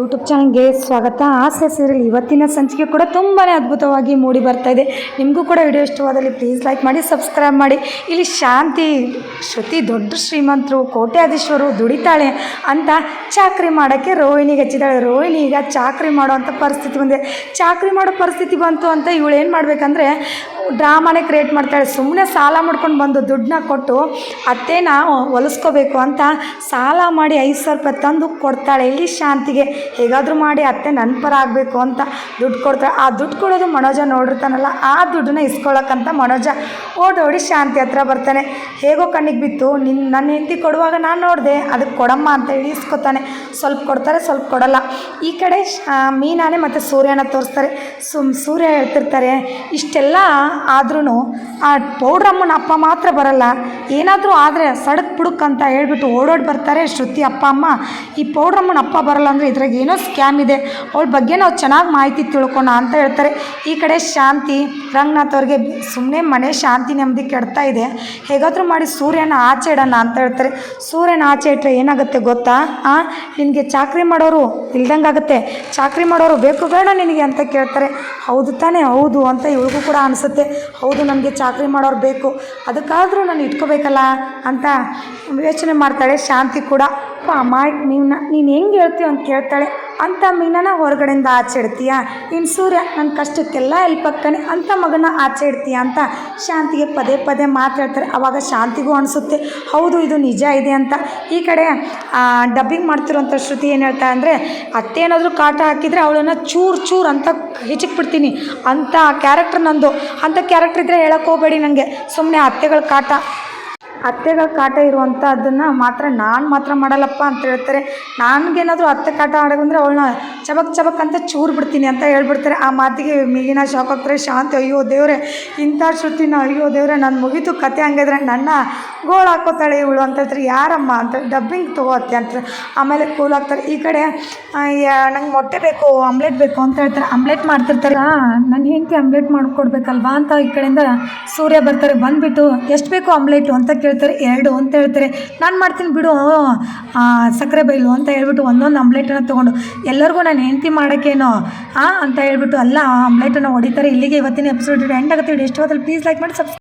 YouTube ಚಾನಲ್ಗೆ ಸ್ವಾಗತ. ಆಸೆ ಸೀರಿಯಲ್ ಇವತ್ತಿನ ಸಂಚಿಕೆ ಕೂಡ ತುಂಬಾ ಅದ್ಭುತವಾಗಿ ಮೂಡಿ ಬರ್ತಾ ಇದೆ. ನಿಮಗೂ ಕೂಡ ವಿಡಿಯೋ ಇಷ್ಟವಾದಲ್ಲಿ ಪ್ಲೀಸ್ ಲೈಕ್ ಮಾಡಿ ಸಬ್ಸ್ಕ್ರೈಬ್ ಮಾಡಿ. ಇಲ್ಲಿ ಶಾಂತಿ, ಶ್ರುತಿ, ದೊಡ್ಡ ಶ್ರೀಮಂತರು, ಕೋಟ್ಯಾಧೀಶ್ವರು ದುಡಿತಾಳೆ ಅಂತ ಚಾಕ್ರಿ ಮಾಡೋಕ್ಕೆ ರೋಹಿಣಿಗೆ ಹಚ್ಚಿದ್ದಾಳೆ ರೋಹಿಣಿ ಈಗ ಚಾಕ್ರಿ ಮಾಡೋವಂಥ ಪರಿಸ್ಥಿತಿ ಬಂದಿದೆ. ಚಾಕ್ರಿ ಮಾಡೋ ಪರಿಸ್ಥಿತಿ ಬಂತು ಅಂತ ಇವಳು ಏನು ಮಾಡಬೇಕಂದ್ರೆ ಡ್ರಾಮಾನೇ ಕ್ರಿಯೇಟ್ ಮಾಡ್ತಾಳೆ. ಸುಮ್ಮನೆ ಸಾಲ ಮಾಡ್ಕೊಂಡು ಬಂದು ದುಡ್ಡನ್ನ ಕೊಟ್ಟು ಅತ್ತೇನ ಹೊಲಿಸ್ಕೋಬೇಕು ಅಂತ ಸಾಲ ಮಾಡಿ ಐದು ಸಾವಿರ ರೂಪಾಯಿ ತಂದು ಕೊಡ್ತಾಳೆ. ಇಲ್ಲಿ ಶಾಂತಿಗೆ ಹೇಗಾದರೂ ಮಾಡಿ ಅತ್ತೆ ನನ್ನ ಪರ ಆಗಬೇಕು ಅಂತ ದುಡ್ಡು ಕೊಡ್ತಾಳೆ. ಆ ದುಡ್ಡು ಕೊಡೋದು ಮನೋಜ ನೋಡಿರ್ತಾನಲ್ಲ, ಆ ದುಡ್ಡನ್ನ ಇಸ್ಕೊಳಕ್ಕಂತ ಮನೋಜ ಓಡೋಡಿ ಶಾಂತಿ ಹತ್ರ ಬರ್ತಾನೆ. ಹೇಗೋ ಕಣ್ಣಿಗೆ ಬಿತ್ತು ನಿನ್ನ ನನ್ನ ಹೆಂಡತಿ ಕೊಡುವಾಗ ನಾನು ನೋಡಿದೆ ಅದಕ್ಕೆ ಕೊಡಮ್ಮ ಅಂತ ಹೇಳಿ ಇಸ್ಕೊತಾನೆ. ಸ್ವಲ್ಪ ಕೊಡ್ತಾರೆ, ಸ್ವಲ್ಪ ಕೊಡಲ್ಲ. ಈ ಕಡೆ ಮೀನಾನೆ ಮತ್ತು ಸೂರ್ಯನ ತೋರಿಸ್ತಾರೆ. ಸುಮ್ ಸೂರ್ಯ ಹೇಳ್ತಿರ್ತಾರೆ, ಇಷ್ಟೆಲ್ಲ ಆದ್ರೂ ಆ ಪೌಡ್ರಮ್ಮನ ಅಪ್ಪ ಮಾತ್ರ ಬರಲ್ಲ. ಏನಾದರೂ ಆದರೆ ಸಡಕ್ ಪುಡುಕ್ ಅಂತ ಹೇಳ್ಬಿಟ್ಟು ಓಡೋಡಿ ಬರ್ತಾರೆ ಶ್ರುತಿ ಅಪ್ಪ ಅಮ್ಮ. ಈ ಪೌಡ್ರಮ್ಮನ ಅಪ್ಪ ಬರಲ್ಲ ಅಂದರೆ ಇದ್ರಾಗ ಏನೋ ಸ್ಕ್ಯಾಮ್ ಇದೆ. ಅವಳ ಬಗ್ಗೆ ನಾವು ಚೆನ್ನಾಗಿ ಮಾಹಿತಿ ತಿಳ್ಕೊಣ ಅಂತ ಹೇಳ್ತಾರೆ. ಈ ಕಡೆ ಶಾಂತಿ, ರಂಗನಾಥ್ ಅವ್ರಿಗೆ ಸುಮ್ಮನೆ ಮನೆ ಶಾಂತಿ ನೆಮ್ಮದಿ ಕೆಡ್ತಾ ಇದೆ. ಹೇಗಾದರೂ ಮಾಡಿ ಸೂರ್ಯನ ಆಚೆ ಇಡೋಣ ಅಂತ ಹೇಳ್ತಾರೆ. ಸೂರ್ಯನ ಆಚೆ ಇಟ್ಟರೆ ಏನಾಗುತ್ತೆ ಗೊತ್ತಾ? ಹಾಂ ನಿನಗೆ ಚಾಕ್ರಿ ಮಾಡೋರು ಇಲ್ದಂಗಾಗುತ್ತೆ ಚಾಕ್ರಿ ಮಾಡೋರು ಬೇಕು ಬೇಡ ನಿನಗೆ ಅಂತ ಕೇಳ್ತಾರೆ. ಹೌದು ತಾನೇ, ಹೌದು ಅಂತ ಇವಳಿಗೂ ಕೂಡ ಅನಿಸುತ್ತೆ. ಹೌದು ನನಗೆ ಚಾಕ್ರಿ ಮಾಡೋರು ಬೇಕು. ಅದಕ್ಕಾದರೂ ನಾನು ಇಟ್ಕೋಬೇಕಲ್ಲ ಅಂತ ಯೋಚನೆ ಮಾಡ್ತಾಳೆ ಶಾಂತಿ ಕೂಡ. ಅಮಾಯಕ್ ಮೀನ ನೀನು ಹೆಂಗೆ ಹೇಳ್ತೀಯ ಅಂತ ಕೇಳ್ತಾಳೆ. ಅಂಥ ಮೀನನ ಹೊರಗಡೆಯಿಂದ ಆಚೆ ಇಡ್ತೀಯ? ಇನ್ನು ಸೂರ್ಯ ನನ್ನ ಕಷ್ಟಕ್ಕೆಲ್ಲ ಹೆಲ್ಪ್ ಆಗ್ತಾನೆ. ಅಂಥ ಮಗನ ಆಚೆ ಇಡ್ತೀಯ ಅಂತ ಶಾಂತಿಗೆ ಪದೇ ಪದೇ ಮಾತಾಡ್ತಾರೆ. ಆವಾಗ ಶಾಂತಿಗೂ ಅನಿಸುತ್ತೆ. ಹೌದು, ಇದು ನಿಜ ಇದೆ ಅಂತ. ಈ ಕಡೆ ಡಬ್ಬಿಂಗ್ ಮಾಡ್ತಿರೋಂಥ ಶ್ರುತಿ ಏನು ಹೇಳ್ತಾ ಅಂದರೆ, ಅತ್ತೆ ಏನಾದರೂ ಕಾಟ ಹಾಕಿದರೆ ಅವಳನ್ನು ಚೂರು ಚೂರು ಅಂತ ಹೆಚ್ಚಿಗೆ ಬಿಡ್ತೀನಿ ಅಂಥ ಕ್ಯಾರೆಕ್ಟರ್ ನಂದು. ಅಂಥ ಕ್ಯಾರೆಕ್ಟರ್ ಇದ್ದರೆ ಹೇಳೋಕ್ಕೆ ಹೋಗಬೇಡಿ ನನಗೆ ಸುಮ್ಮನೆ ಅತ್ತೆಗಳ ಕಾಟ. ಅತ್ತೆಗಳ ಕಾಟ ಇರುವಂಥದ್ದನ್ನು ಮಾತ್ರ ನಾನು ಮಾತ್ರ ಮಾಡಲ್ಲಪ್ಪ ಅಂತ ಹೇಳ್ತಾರೆ. ನನಗೇನಾದರೂ ಅತ್ತೆ ಕಾಟ ಆಡೋದಂದ್ರೆ ಅವಳನ್ನ ಚಬಕ್ ಚಬಕ್ ಅಂತ ಚೂರು ಬಿಡ್ತೀನಿ ಅಂತ ಹೇಳ್ಬಿಡ್ತಾರೆ. ಆ ಮಾತಿಗೆ ಮೀನ ಶಾಕ್ ಆಗ್ತಾರೆ. ಶಾಂತಿ, ಅಯ್ಯೋ ದೇವರೇ, ಇಂಥ ಶ್ರುತಿನ, ಅಯ್ಯೋ ದೇವರೇ, ನಾನು ಮುಗೀತು ಕತೆ ಹಂಗಿದ್ರೆ ನನ್ನ ಗೋಳು ಹಾಕೋತಾಳೆ ಇವಳು ಅಂತ ಹೇಳ್ತಾರೆ, ಯಾರಮ್ಮ ಅಂತ ಡಬ್ಬಿಂಗ್ ತೊಗೋತ್ತೆ ಅಂತ ಆಮೇಲೆ ಕೂಲ್ ಹಾಕ್ತಾರೆ ಈ ಕಡೆ ನಂಗೆ ಮೊಟ್ಟೆ ಬೇಕು ಆಮ್ಲೆಟ್ ಬೇಕು ಅಂತ ಹೇಳ್ತಾರೆ. ಆಮ್ಲೆಟ್ ಮಾಡ್ತಿರ್ತಾರೆ. ನನ್ನ ಹೆಂಡತಿ ಆಮ್ಲೆಟ್ ಮಾಡ್ಕೊಡ್ಬೇಕಲ್ವಾ ಅಂತ ಈ ಕಡೆಯಿಂದ ಸೂರ್ಯ ಬರ್ತಾರೆ. ಬಂದುಬಿಟ್ಟು, ಎಷ್ಟು ಬೇಕು ಆಮ್ಲೆಟು ಅಂತ ಕೇಳ್ತಾರೆ. ಎರಡು ಅಂತ ಹೇಳ್ತಾರೆ. ನಾನು ಮಾಡ್ತೀನಿ ಬಿಡು ಸಕ್ಕರೆ ಬೈಲು ಅಂತ ಹೇಳ್ಬಿಟ್ಟು ಒಂದೊಂದು ಆಮ್ಲೆಟನ್ನು ತೊಗೊಂಡು, ಎಲ್ಲರಿಗೂ ನಾನು ಹೆಂಡತಿ ಮಾಡೋಕ್ಕೇನೋ ಅಂತ ಹೇಳ್ಬಿಟ್ಟು, ಅಲ್ಲ ಆಮ್ಲೆಟನ್ನು ಹೊಡಿತಾರೆ. ಇಲ್ಲಿಗೆ ಇವತ್ತಿನ ಎಪಿಸೋಡ್ ಎಂಡ್ ಆಗುತ್ತೆ. ಎಷ್ಟು ಹೊತ್ತಲ್ಲಿ ಪ್ಲೀಸ್ ಲೈಕ್ ಮಾಡಿ ಸಬ್ಸ್